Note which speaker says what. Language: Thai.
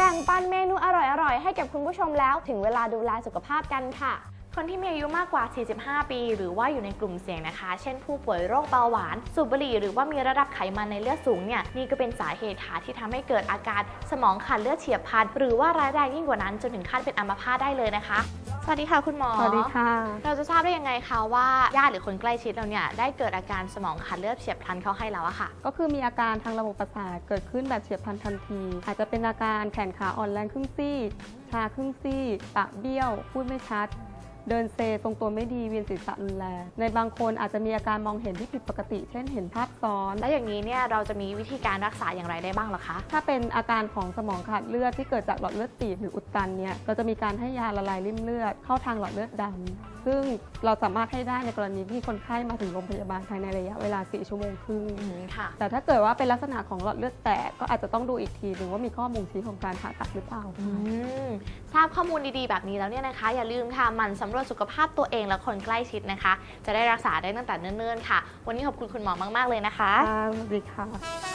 Speaker 1: แบ่งปันเมนูอร่อยๆ ให้กับคุณผู้ชมแล้ว ถึงเวลาดูแลสุขภาพกันค่ะ
Speaker 2: คนที่มีอายุมากกว่า 45 ปี หรือว่าอยู่ในกลุ่มเสี่ยงนะคะ เช่นผู้ป่วยโรคเบาหวาน สูบบุหรี่ หรือว่ามีระดับไขมันในเลือดสูงเนี่ย นี่ก็เป็นสาเหตุค่ะที่ทำให้เกิดอาการสมองขาดเลือดเฉียบพลัน หรือว่าร้ายแรงยิ่งกว่านั้นจนถึงขั้นเป็นอัมพาตได้เลยนะคะ สวัสดีค่ะคุณหมอ
Speaker 3: สวัสดีค่ะ
Speaker 2: เราจะทราบได้ยังไงคะว่าญาติหรือคนใกล้ชิดเราเนี่ยได้เกิดอาการสมองขาดเลือดเฉียบพลันเข้าให้แล้วอะค่ะ
Speaker 3: ก็คือมีอาการทางระบบประสาทเกิดขึ้นแบบเฉียบพลันทันที อาจจะเป็นอาการแขนขาอ่อนแรงครึ่งซี่ชาครึ่งซี่ปากเบี้ยว พูดไม่ชัด เดินเซทรงตัวไม่ดีเวียนศีรษะรุนแรงในบางคนอาจจะมีอาการมองเห็นที่ผิดปกติ เช่นเห็นภาพซ้อน
Speaker 2: แล้วอย่างนี้เนี่ยเราจะมีวิธีการรักษาอย่างไรได้บ้างเหรอคะ
Speaker 3: ถ้าเป็นอาการของสมองขาดเลือดที่เกิดจากหลอดเลือดตีบหรืออุดตันเนี่ยเราจะมีการให้ยาละลายริ่มเลือดเข้าทางหลอดเลือดดำซึ่งเราสามารถให้ได้ในกรณีที่คนไข้มาถึงโรงพยาบาลภายในระยะเวลา 4 ชั่วโมงครึ่ง
Speaker 2: อืมค่ะ
Speaker 3: แต่ถ้าเกิดว่าเป็นลักษณะของหลอดเลือดแตกก็อาจจะต้องดูอีกทีหนึ่งว่ามีข้อมูลชี้ของการผ่าตัดหรือเปล่า
Speaker 2: อืมท ราบข้อมูลดีๆ แบบนี้แล้วเนี่ยนะคะ อย่าลืมค่ะมันสำรวจสุขภาพตัวเองและคนใกล้ชิดนะคะ จะได้รักษาได้ตั้งแต่เนิ่นๆค่ะ วันนี้ขอบคุณคุณหมอมากๆเลยนะคะ
Speaker 3: ค่ะสวัสดีค่ะ